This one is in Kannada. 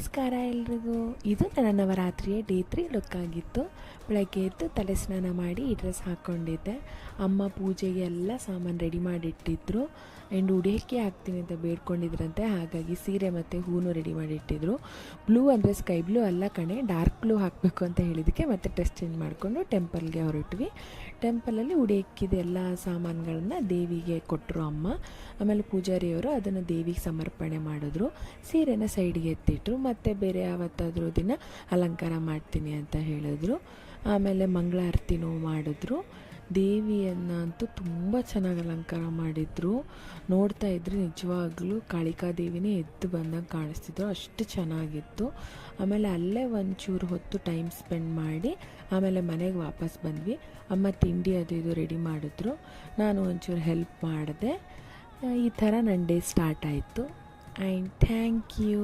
ನಮಸ್ಕಾರ ಎಲ್ರಿಗೂ. ಇದು ನನ್ನ ನವರಾತ್ರಿಯ ಡೇ ತ್ರೀ ಲುಕ್ ಆಗಿತ್ತು ಬೆಳಗ್ಗೆ ಎದ್ದು ತಲೆ ಸ್ನಾನ ಮಾಡಿ ಈ ಡ್ರೆಸ್ ಹಾಕ್ಕೊಂಡಿದ್ದೆ ಅಮ್ಮ ಪೂಜೆಗೆ ಎಲ್ಲ ಸಾಮಾನು ರೆಡಿ ಮಾಡಿಟ್ಟಿದ್ರು. ಆ್ಯಂಡ್ ಉಡಿಯೋಕ್ಕೆ ಹಾಕ್ತೀನಿ ಅಂತ ಬೇಡ್ಕೊಂಡಿದ್ರಂತೆ, ಹಾಗಾಗಿ ಸೀರೆ ಮತ್ತು ಹೂನು ರೆಡಿ ಮಾಡಿಟ್ಟಿದ್ರು. ಬ್ಲೂ ಅಂದರೆ ಸ್ಕೈ ಬ್ಲೂ ಅಲ್ಲ ಕಣೆ ಡಾರ್ಕ್ ಬ್ಲೂ ಹಾಕಬೇಕು ಅಂತ ಹೇಳಿದ್ದಕ್ಕೆ ಮತ್ತೆ ಡ್ರೆಸ್ ಚೇಂಜ್ ಮಾಡಿಕೊಂಡು ಟೆಂಪಲ್ಗೆ ಹೊರಟ್ವಿ. ಟೆಂಪಲಲ್ಲಿ ಉಡಿಯಕ್ಕಿದ ಎಲ್ಲ ಸಾಮಾನುಗಳನ್ನ ದೇವಿಗೆ ಕೊಟ್ಟರು ಅಮ್ಮ. ಆಮೇಲೆ ಪೂಜಾರಿಯವರು ಅದನ್ನು ದೇವಿಗೆ ಸಮರ್ಪಣೆ ಮಾಡಿದ್ರು. ಸೀರೆನ ಸೈಡ್ಗೆ ಎತ್ತಿಟ್ರು. ಮತ್ತು ಬೇರೆ ಯಾವತ್ತಾದರೂ ದಿನ ಅಲಂಕಾರ ಮಾಡ್ತೀನಿ ಅಂತ ಹೇಳಿದ್ರು. ಆಮೇಲೆ ಮಂಗಳಾರತಿನೂ ಮಾಡಿದ್ರು. ದೇವಿಯನ್ನು ಅಂತೂ ತುಂಬ ಚೆನ್ನಾಗಿ ಅಲಂಕಾರ ಮಾಡಿದ್ರು. ನೋಡ್ತಾ ಇದ್ರೆ ನಿಜವಾಗ್ಲೂ ಕಾಳಿಕಾ ದೇವಿನೇ ಎದ್ದು ಬಂದಂಗೆ ಕಾಣಿಸ್ತಿದ್ರು. ಅಷ್ಟು ಚೆನ್ನಾಗಿತ್ತು. ಆಮೇಲೆ ಅಲ್ಲೇ ಒಂಚೂರು ಹೊತ್ತು ಟೈಮ್ ಸ್ಪೆಂಡ್ ಮಾಡಿ ಆಮೇಲೆ ಮನೆಗೆ ವಾಪಸ್ ಬಂದ್ವಿ. ಅಮ್ಮ ತಿಂಡಿ ಅದು ಇದು ರೆಡಿ ಮಾಡಿದ್ರು. ನಾನು ಒಂಚೂರು ಹೆಲ್ಪ್ ಮಾಡಿದೆ. ಈ ಥರ ನನ್ನ ಡೇ ಸ್ಟಾರ್ಟ್ ಆಯಿತು. And thank you